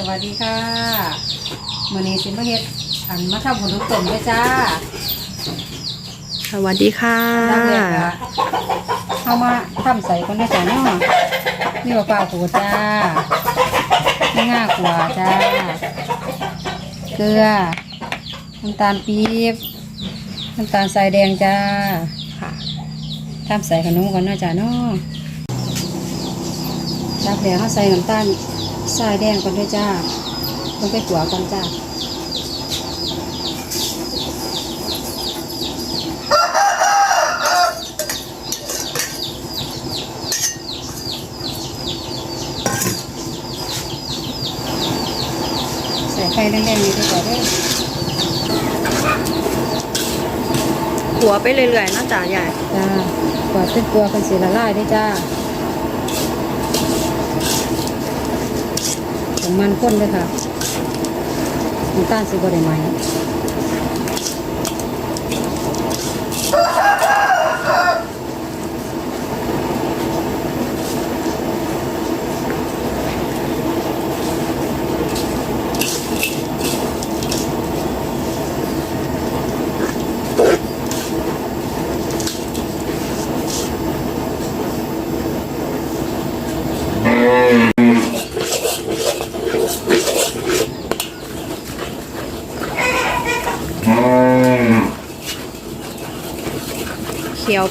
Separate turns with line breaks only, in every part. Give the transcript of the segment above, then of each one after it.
สวัสดีค่ะมื้อนี้สิมาเฮ็ดอันมาทำขนมต้มด้วยจ้า
สวัสดีค่ะ
น้ำแรกอะเข้ามาทำใส่คนได้จ้าเนาะนี่ว่าเปล่าปูจ้านี่ง่ากว่าจ้า เกลือน้ำตาลปี๊บน้ำตาลทรายแดงจ้า
ค่ะ
ทำใส่ขนมก่อนเนาะจ้าเนาะรับแล้วเขาใส่น้ำตาล ทรายแดงก่อนด้วยจ้าต้องไปขัวก่อนจ้าใส่ไฟแรงๆนี่ดีกว่าเด้อ
หัวไปเรื่อยๆเนาะจ้าใหญ่
จ้ากว่าตึ้งตัวกันสีละลายด้วยจ้า มมันข้นเลยค่ะน้ำตาลสีบริไหม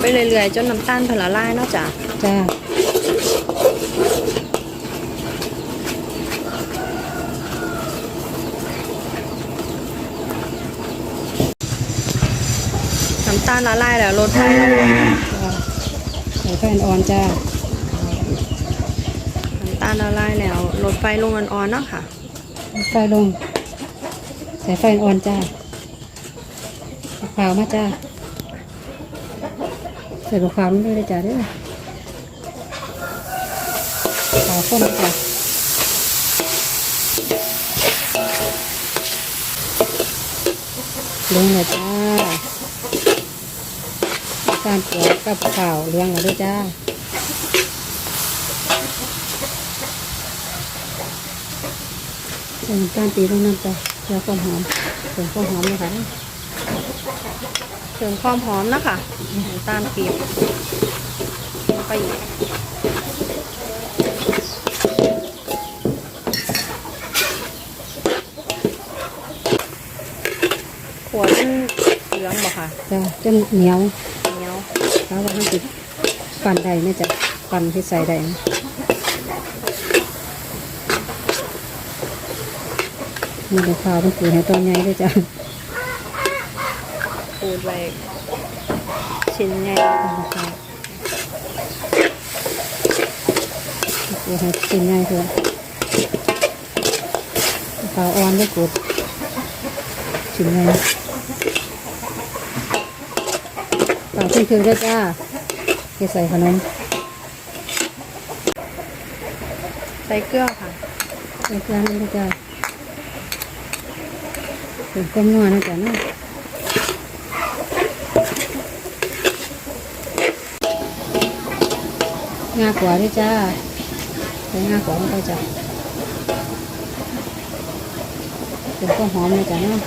ไปเรื่อยๆ จนน้ำตาลเผลละลายเนาะจ้า
จ้า
น้ำตาลละลายแล้วลดไฟลง
จ้าใส่ไฟอ่อนๆจ้า
น้ำตาลละลายแล้วลดไฟลงอ่อนๆเนาะค่ะ
ไฟลงใส่ไฟอ่อนๆจ้าเอาขาวมาจ้า ใส่ลูกขาวลงด้วยเลยจ้าเด้อขาวข้นจ้าลงเลยจ้าการเกลือกกับข่าวเลี้ยงเลยด้วยจ้าใส่น้ำตาลปีลงน้ำจ้ะเพื่อความหอมเสริมความหอมเลยค่ะ
ริมความหอมเนาะค่ะน้ำตาลปี๊บไปอีกหัวเป็นเหลืองบ่ค่ะ
จ้ะจนเหนียว
เหนียว
แล้วว่าให้ติดปั่นได้ไหมจ้ะปั่นที่ใส่ได้ไหมมีแต่ข้าวเป็นปุ๋ยให้ตัวใหญ่ด้วยจ้ะ
ปูดไว้ชิ้นใหญ่
เป็นราคาปุ๋ยให้ชิ้นใหญ่เถอะข้าวอ่อนด้วยกุดชิ้นใหญ่ข้าวขึ้นคือด้วยจ้าที่ใส่ขนม
ใส่เกลือค่ะ
ใส่เครื่องนี่จ้ะเป็นก้มนัวนะจ๊ะเนาะ งากว่าด้วยจ้าใส่งากว่าลงไปจ้ะเป็นก้มหอมนะจ๊ะเนาะ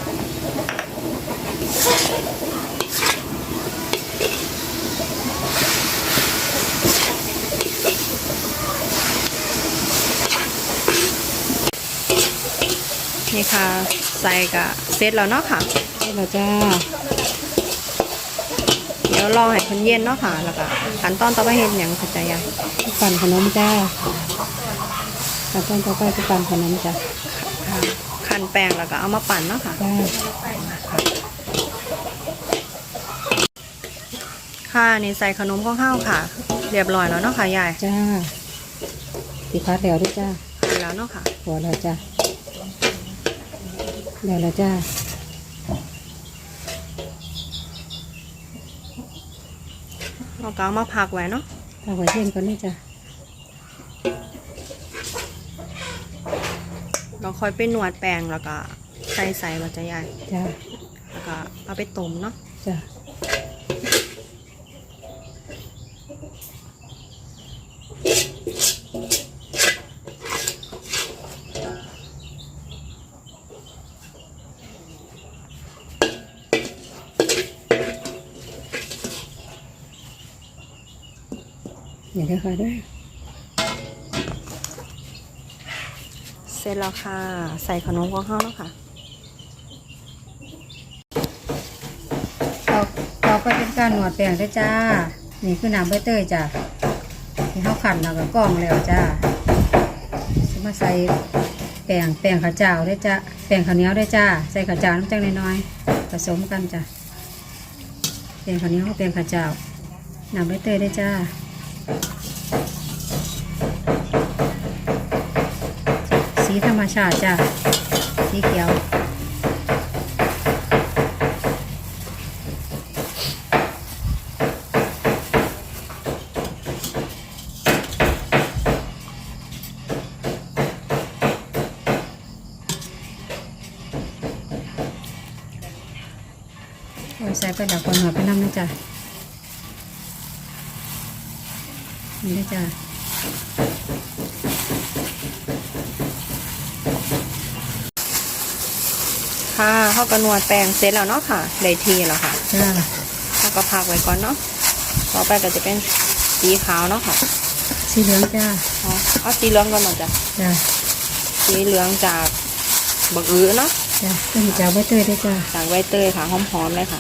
นี่ค่ะ ใส่กะเสร็จแล้วเนาะค่ะ
นี่เราจ้า
เดี๋ยวรอให้คนเย็นเนาะค่ะ แล้วก็ขั้นตอนต่อไปเห็นอย่างเข้าใจยัง
ปั่นขนมจ้าขั้นตอนต่อไปคือปั่นขนมจ้ะ
ขั้นแป้งแล้วก็เอามาปั่นเนาะค่ะ
จ้า
ค่ะนี่ใส่ขนมข้าวข้าวค่ะ เรียบร้อยแล้วเนาะค่ะยาย
จ้าสีพัดแล้วด้วยจ้า
หั่นแล้วเนาะค่ะ
หัวแล้วจ้าแล้วแล้วจ้า
เราก็เอามาพักไว้เนาะ
เอาไว้เย็นก่อนนี่จ้า
เราค่อยไปนวดแป้งแล้วก็ใส่ใส่ว่าจะยาย
จ้า
แล้วก็เอาไปต้มเนาะ
จ้า อย่าเด้อค่ะเด้อ
เสร็จแล้วค่ะ ใส่ขนมของเขาแล้วค่ะ
ต่อต่อไปเป็นการหนวดแป้งเด้อจ้า นี่คือน้ำใบเตยจ้าที่เขาขันแล้วก็กรองแล้วจ้าสิมาใส่แป้งแป้งข้าวเจ้าเด้อจ้าแป้งข้าวเหนียวเด้อจ้า ใส่ข้าวเจ้าน้ำจังน้อยๆผสมกันจ้าแป้งข้าวเหนียวกับแป้งข้าวเจ้าน้ำใบเตยเด้อจ้า ธรรมชาติจ้าสีเขียวโอ้ยใส่ไปดักคนหัวไปน้ำนะจ๊ะนี่นะจ๊ะ
ค่ะเขาก็นวดแป้งเสร็จแล้วเนาะค่ะได้ทีแล้วค่ะ
จ้า
เขาก็พักไว้ก่อนเนาะต่อไปก็จะเป็นสีขาวเนาะค่ะ
สีเหลืองจ้า
เอาเอาสีเหลืองก่อนหน่อยจ้ะ
จ้า
สีเหลืองจากบักอื้อเนาะ
จ้าขึ้นจากใบเตยด้วยจ้า
จากใบเตยค่ะหอมๆเลยค่ะ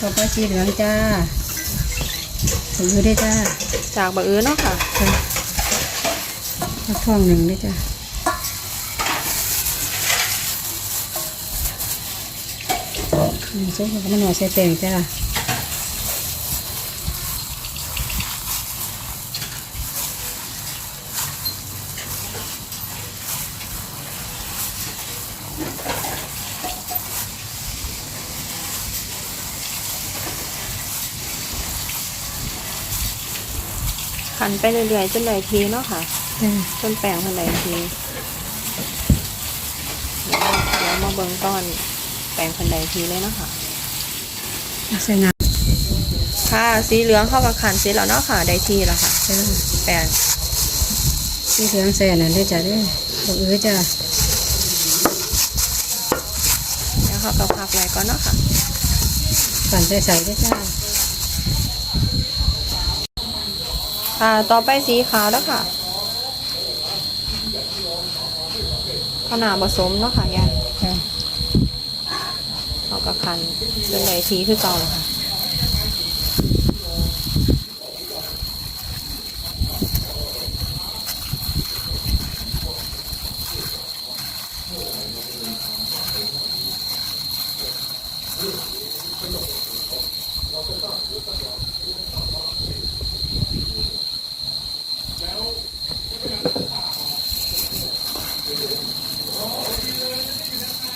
ต่อไปสีเหลืองจ้าถือด้วยจ้า
จากบักอื้อเนาะค่ะ
จ้าฟักทองหนึ่งด้วยจ้าหนึ่ง ซุปกับมันหน่อยใส่แป้งจ้า
ขันไปเรื่อยๆจนได้ทีเนาะค่ะ
จ้า
จนแป้งทันได้ทีเดี๋ยวเดี๋ยวมาเบิ่งต้อน แป้งทันได้ทีเลยเนาะค่ะ
ใส่น้
ค่ะ สีเหลืองเข้ากับขันเสร็จแล้วเนาะค่ะได้ทีแล้วค่ะำ
จ้า
แป้ง
สีเหลืองใส่อันนั้นด้วยจ้าเด้วยบอกเออจ้า
แล้วเขาก็พักไว้ก่อนเนาะค่ะ
ปั่นใส่ใส่ด้วยจ้า
ค่ะ ต่อไปสีขาวแล้วค่ะขาวหนาผสมเนาะค่ะยาย
จ้า
เอากระคันจนไหนทีคือเก่าแล้วค่ะ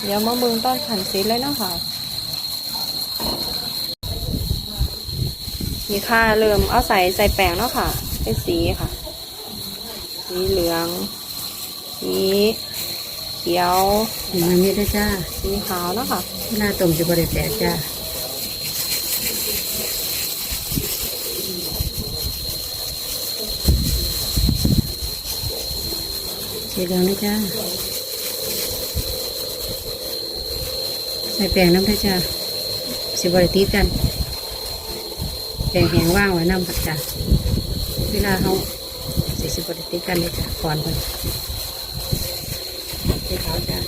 เดี๋ยวมาเมืองต้นขันซีเลยเนาะค่ะ นี่ค่ะเริ่มเอาใส่ใส่แป้งเนาะค่ะ เป็นสีค่ะ สีเหลือง สีเขียว
อย่างนี้ด้วยจ้า
สีขาวเนาะค่ะ
หน้าต้มจะบริแตกจ้าสีเหลืองนะจ้าใส่แป้งน้ำด้วยจ้าสิบริตีกัน แป้งแห้งว่างไว้น้ำผัดจ้าเวลาเขาสิสิบริตีกันเลยจ้าก่อนก่อนสีขาวจ้า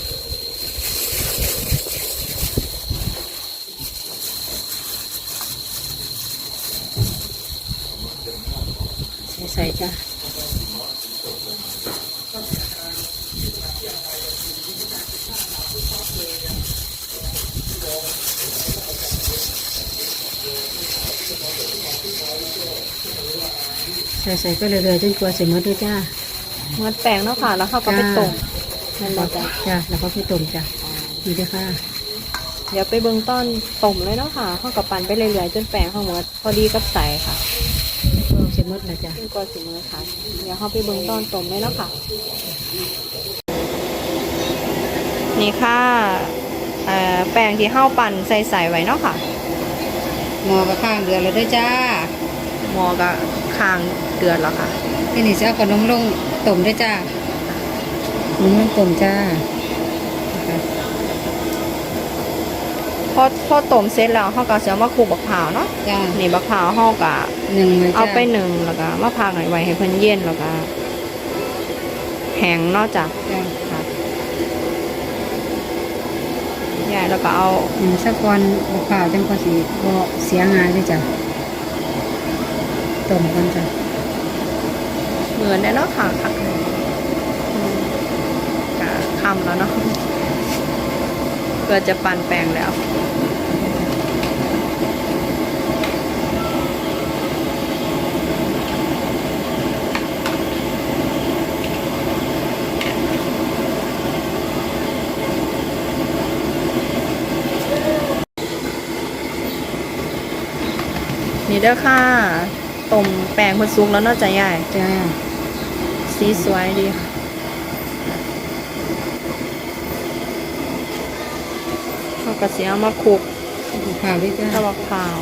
ใส่ใส่จ้ะ ใส่ใส่ก็เรื่อยๆจนกว่าเสร็จหมดด้วยจ้า
เมื่อแป้งเนาะค่ะ แล้วเขาก็ไป
จ้า
ต้มนั่นแหละจ้ะ
จ้าแล้วก็ไปต้มจ้ะนี่ด้วยค่ะ
เดี๋ยวไปเบื้องต้นต้มเลยเนาะค่ะเขากับปั่นไปเรื่อยๆจนแป้งเขาหมดพอดีกับใส่ค่ะ
ก็เสร็จหมดแล้วจ้ะ
จนกว่าสิมือค่ะ เดี๋ยวเขาไปเบื้องต้นต้มเลยเนาะค่ะ นี่ค่ะเอ่อแป้งที่เข้าปั่นใส่ใส่ไว้เนาะค่ะ
หมอก็ข้างเดือนแล้วด้วยจ้า
หมอก็ ค้างเดือดแล้วค่ะ
ที่นี่จะเอาขนมลงต้มด้วยจ้าขนมลงต้มจ้านะคะ
พอพอต้มเสร็จแล้วเขาก็จะเอามาคลุกบักพร้าวเนาะ
จ้า
นี่บักพร้าวเขาก็
หนึ่งเลยจ้า
เอาไปหนึ่งแล้วก็มาพักไว้ให้เพิ่นเย็นแล้วก็แห้งเนอกจาก
จ้า
ค่ะยายแล้วก็เอา
หนึ่งสักวันบกข่าวจังก็สีก็เสียงานเลยจ้ะ ต้มกันจ้ะ
เหมือนได้เนาะค่ะค่ะอืมก็คำแล้วเนาะเกิดจะปั่นแปลงแล้วนี่เด้อค่ะ ต้มแป้งเพิ่นสุกแล้วเนาะจ้ะยาย
จ้า
สีสวยดีค่ะเขาก็เสียมาคลุก
บกข่าวด้วยจ้า
ตะวักขาว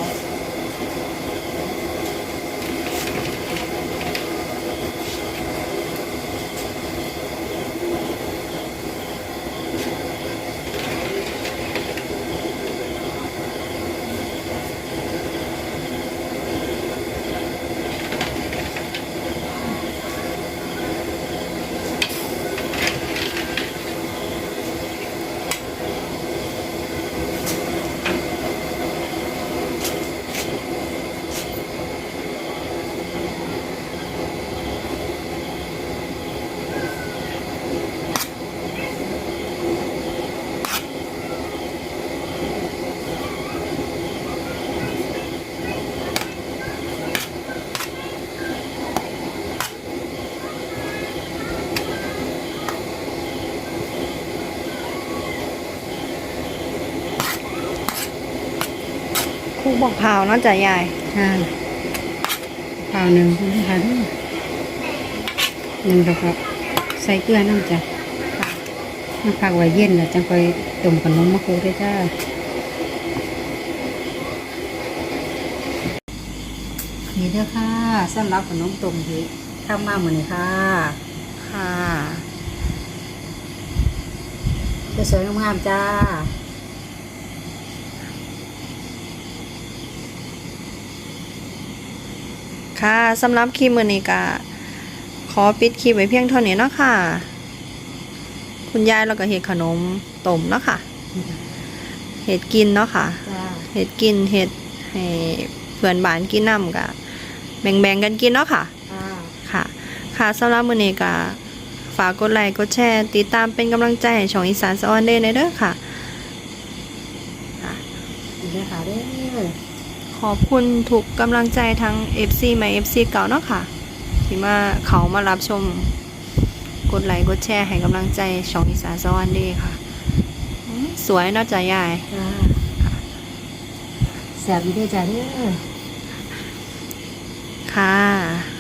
ลุกบอกพร้าวเนาะจ้ะยาย
ค่ะข่าวหนึ่งคุณค่ะด้วยหนึ่งแล้วก็ใส่เกลือน้ำจ้ะมาพักไว้เย็นแล้วจังไปต้มขนมมะกรูดด้วยจ้านี่เด้อค่ะสำหรับขนมต้มที่ทำมาเหมือนนี้ค่ะ
ค่ะ
สวยๆงามๆจ้า
ค่ะสำหรับคลิปมือนี้ก็ขอปิดคลิปไว้เพียงเท่านี้เนาะค่ะ คุณยายเราก็เห็ดขนมต้มเนาะค่ะ เห็ดกินเนาะค่ะ
จ้า
เห็ดกินเห็ดให้เพื่อนบ้านกินน้ำกะแบ่งๆกันกินเนาะค่ะ
ค่ะ
ค่ะค่ะสำหรับมื้อนี้ก็ฝากกดไลค์กดแชร์ติดตามเป็นกำลังใจให้ช่องอีสานสะออนเดย์ในเด้อค่ะ
นี่เด้อค่ะเด้อ
ขอบคุณทุกกำลังใจทั้ง FC ใหม่ FC เก่าเนาะค่ะ ที่มาเขามารับชม กดไลค์กดแชร์ให้กำลังใจช่องอีสานสะออนเดย์ค่ะอืมสวยเนาะจ้ะยาย
จ้าแสบอยู่ด้วยจ้าเด้อ
ค่ะ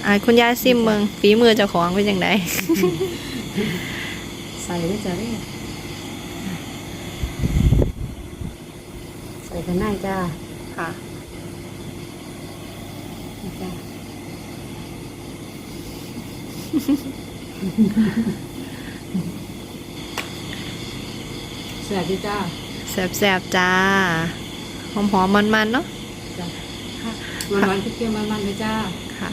อ่าคุณยายซิมเบิงฝีมือเจ้าของเป็นยังไง
ใส่ด้วยจ้าเด้อใส่กันได้จ้า
ค่ะ
นี่จ้า แสบดีจ้า
แสบๆจ้า หอมๆมันๆเนาะ
จ้ามันมันๆเปรี้ยวๆมันๆเลยจ้า
ค่ะ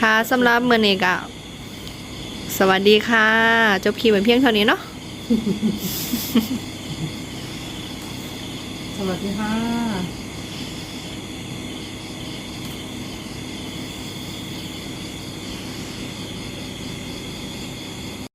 ค่ะสำหรับมื้อนี้ก็สวัสดีค่ะ จบคลิปไว้เพียงเท่านี้เนาะ
สวัสดีค่ะ